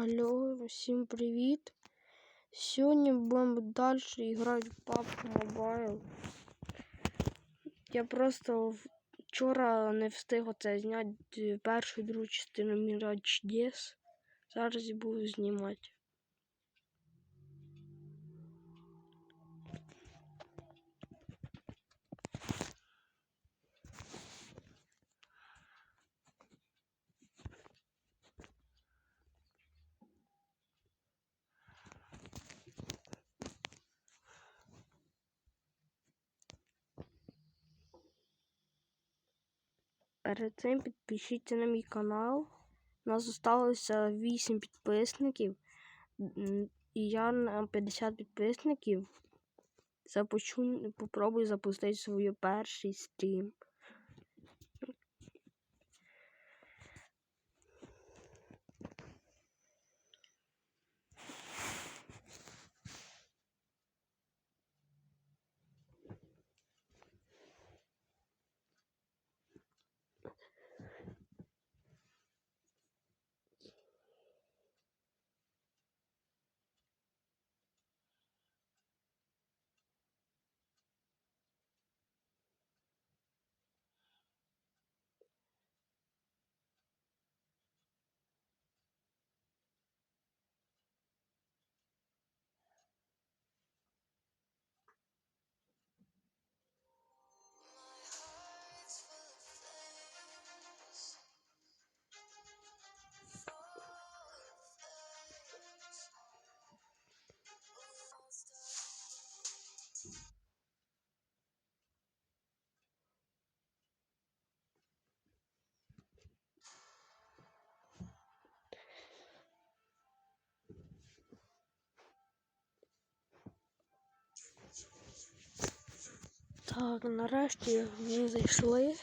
Алло, всім привіт! Сьогодні будемо далі грати в PUBG Mobile. Я просто вчора не встиг оце зняти першу і другу частину Mirage DS. Зараз буду знімати. Перед цим підпишіться на мій канал. У нас залишилося 8 підписників. І я на 50 підписників запущу, попробую запустити свій перший стрім. Так, нарешті ми зайшли.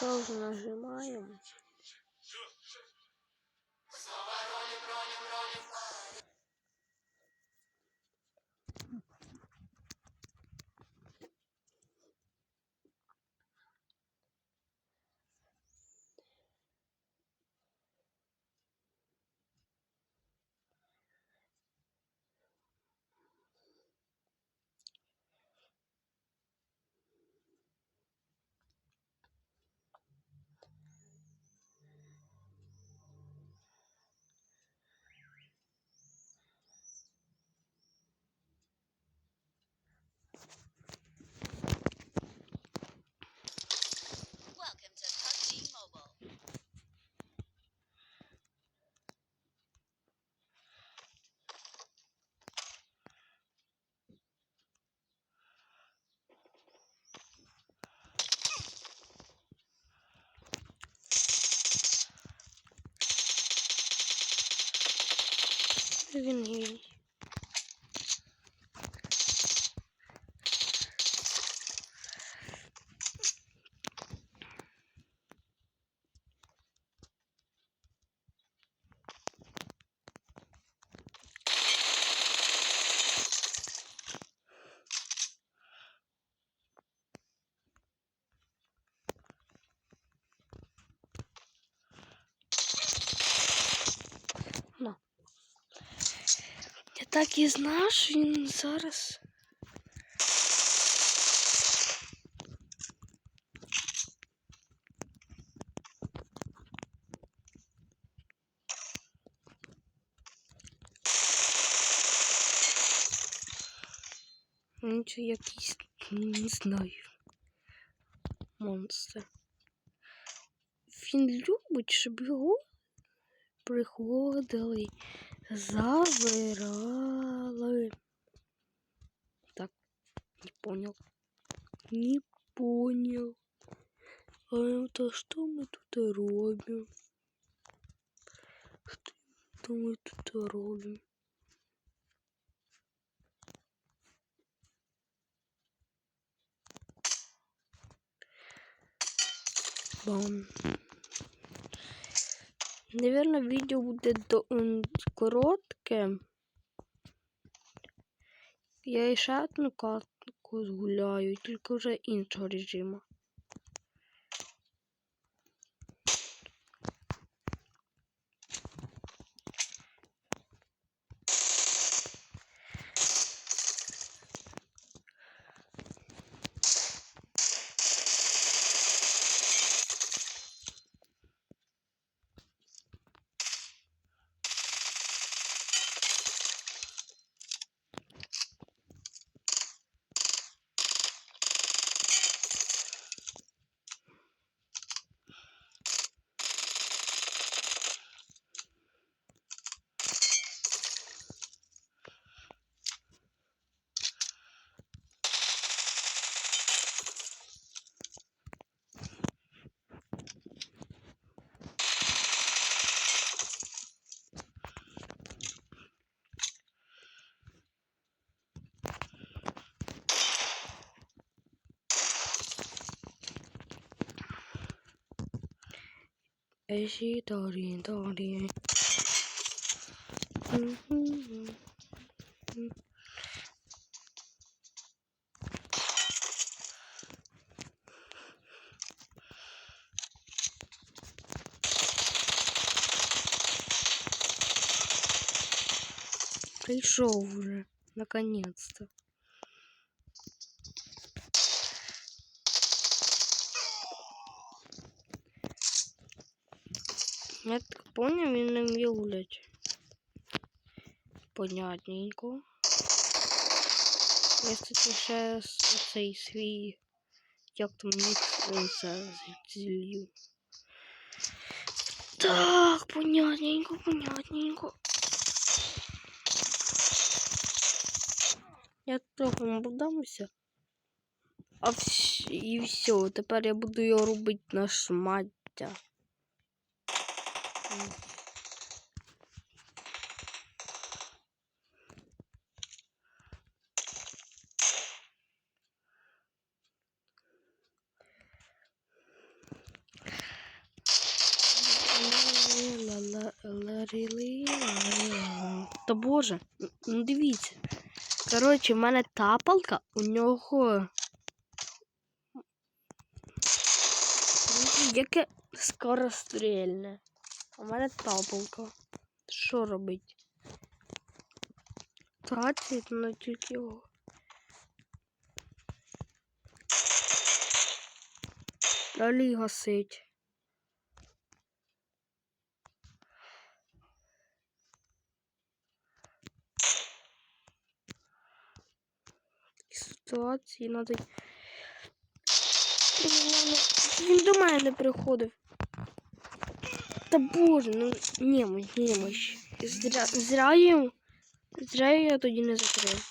Паузу нажимаємо. Він гей. Так і знав, що він зараз. Чи якийсь, не знаю. Монстр. Він любить, щоб його приходили, забирали. Так, не понял. Не понял. А это что мы тут робим? Что мы тут робим? Бам. Наверное, відео буде до, коротке. Я і ще одну катку згуляю, тільки вже іншого режиму. Есі дорі дорі. Прийшов уже, наконец-то. Я так понял, він не вміє. Понятненько. Я, кстати, ще цей свій, як там мікс е, зілью. Так, понятненько, понятненько. Я трохи наблудався. А вс... і все, тепер я буду його робити на шмаття. Та боже, ну дивіться. Коротше, в мене тапалка, у нього. Яке скорострільне. У мене тапалка. Що робить? Тратить на тільки його. Далі гасить. Ситуації надо. Він до мене не приходив. Та боже, ну немощ, немощ. Зря, зря я, зря я тоді не закрив.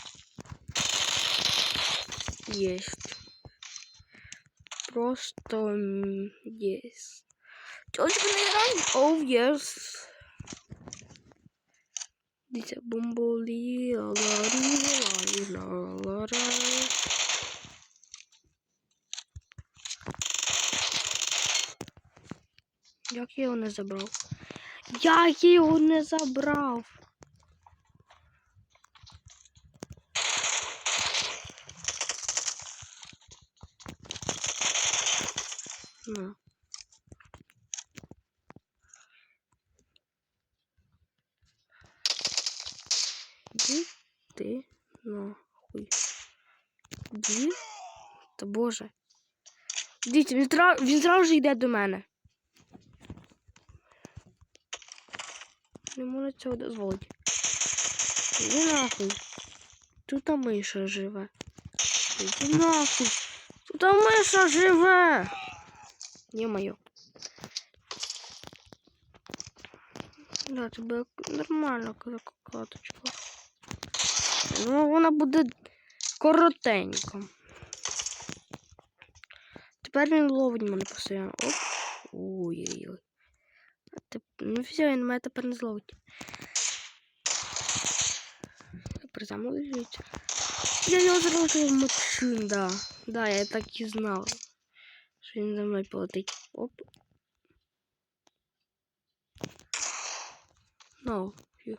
Єсть. Просто єсть. Тьочка не грає? Оу, єс. Дивіться, бомболі, ларі, ларі, ларі. Як я його не забрав? Я його не забрав? На. Іди ти нахуй. Іди. Та боже. Дивіться, він, зразу ж йде до мене. Не можу цього дозволити. Іди нахуй. Тут миша живе. Іди нахуй. Тут миша живе. Ё-моё. Да, тебе нормально каточка. Ну, вона буде коротенько. Тепер він ловить мене постійно. Оп. Ой-ой-ой. Ну все, він мене тепер не зловить. Призамовується. Я його зразу вмочу, да. Да, я так і знав. Що він за мною полетить. Оп. Ну, фью.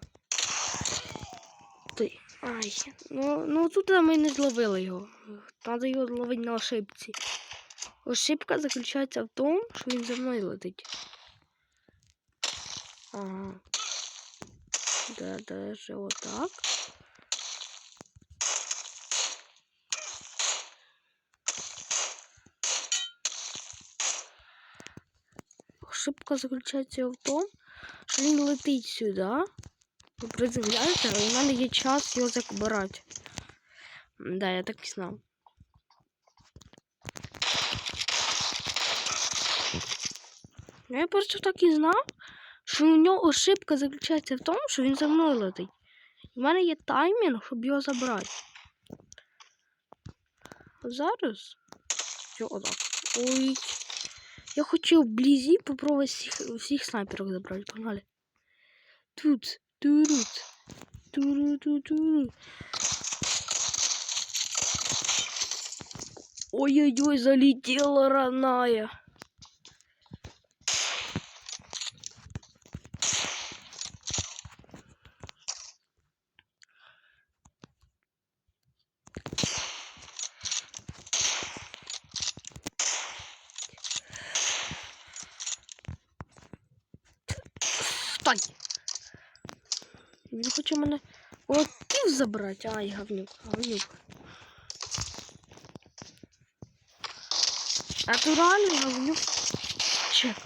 Ти. Ай. Ну, ну тут ми не зловили його. Треба його зловити на ошибці. Ошибка заключається в тому, що він за мною летить. Ага. Да, даже вот так. Ошибка заключається в тому, що він летить сюди. Ви приземляєте, але в мене є час його забирати. Да, я так і знав. Ну, Я просто так і знав, що у нього ошибка заключається в тому, що він за мною летить. У мене є таймінг, щоб його забрати. Зараз. Все, отак. Ой. Я хочу вблизи попробовать всех, всех снайперов забрать. Погнали. Тут. Турут. Туру-ту-туру. Ой-ой-ой, залетела родная. Стой! Він хоче мене колотів забрати. Ай, говнюк, говнюк. Натуральний говнюк. Чек.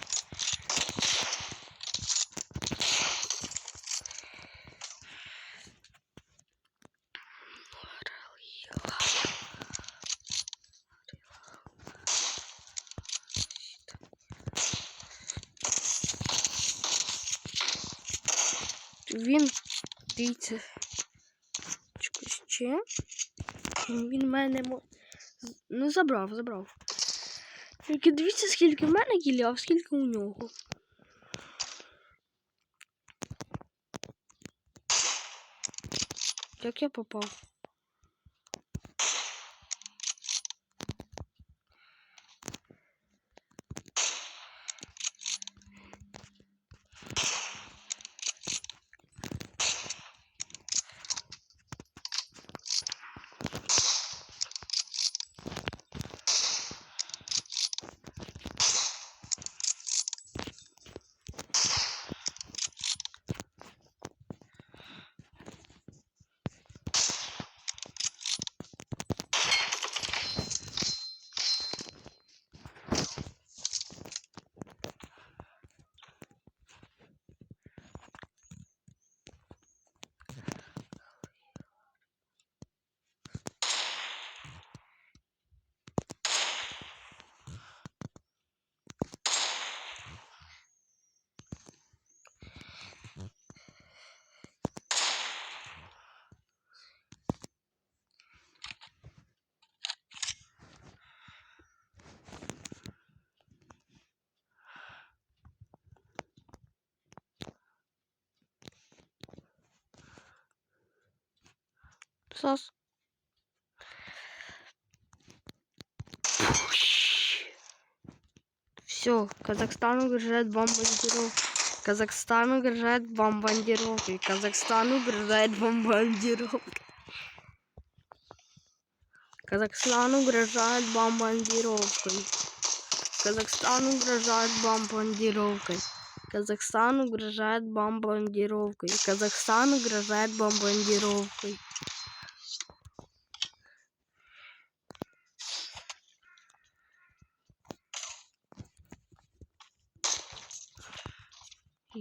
Він, дивіться, ще. Він мене ну забрав, забрав. Тільки дивіться, скільки в мене гілля, скільки у нього. Як я попав? Сос. Все, Казахстан угрожает бомбардировкой. Казахстан угрожает бомбардировкой. Казахстан угрожает бомбардировкой. Казахстан угрожает бомбардировкой. Казахстан угрожает бомбардировкой. Казахстан угрожает бомбардировкой. Казахстан угрожает бомбардировкой.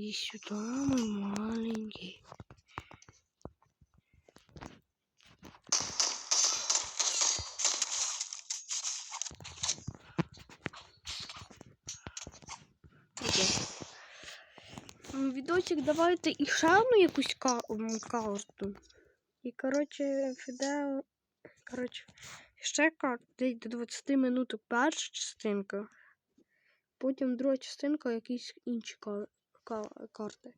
Иди сюда, мой маленький. Відосик давайте і одну якусь ка- карту. І, коротше, фіде. Коротше, ще карта десь до 20 минут перша частинка. Потім друга частинка, якісь інші кар- ка- карти.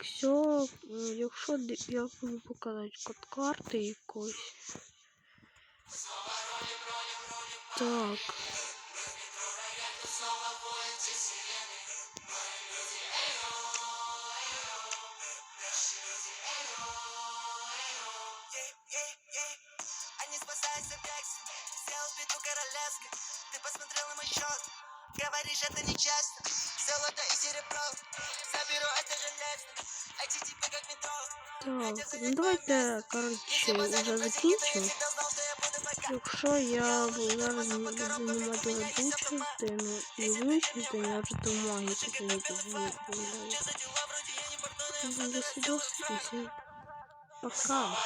Все, якщо я буду показати код карти якось. Так. королевской Ты посмотрел на мой счет Говоришь, это нечестно Золото и серебро Заберу это железно Эти типы как метро Так, ну давайте, коротше, вже закінчимо. Якщо я бу- зараз не буду знімати ведучити, ну і вичити, я вже до магії такої виявляю. До свидос, всім пока.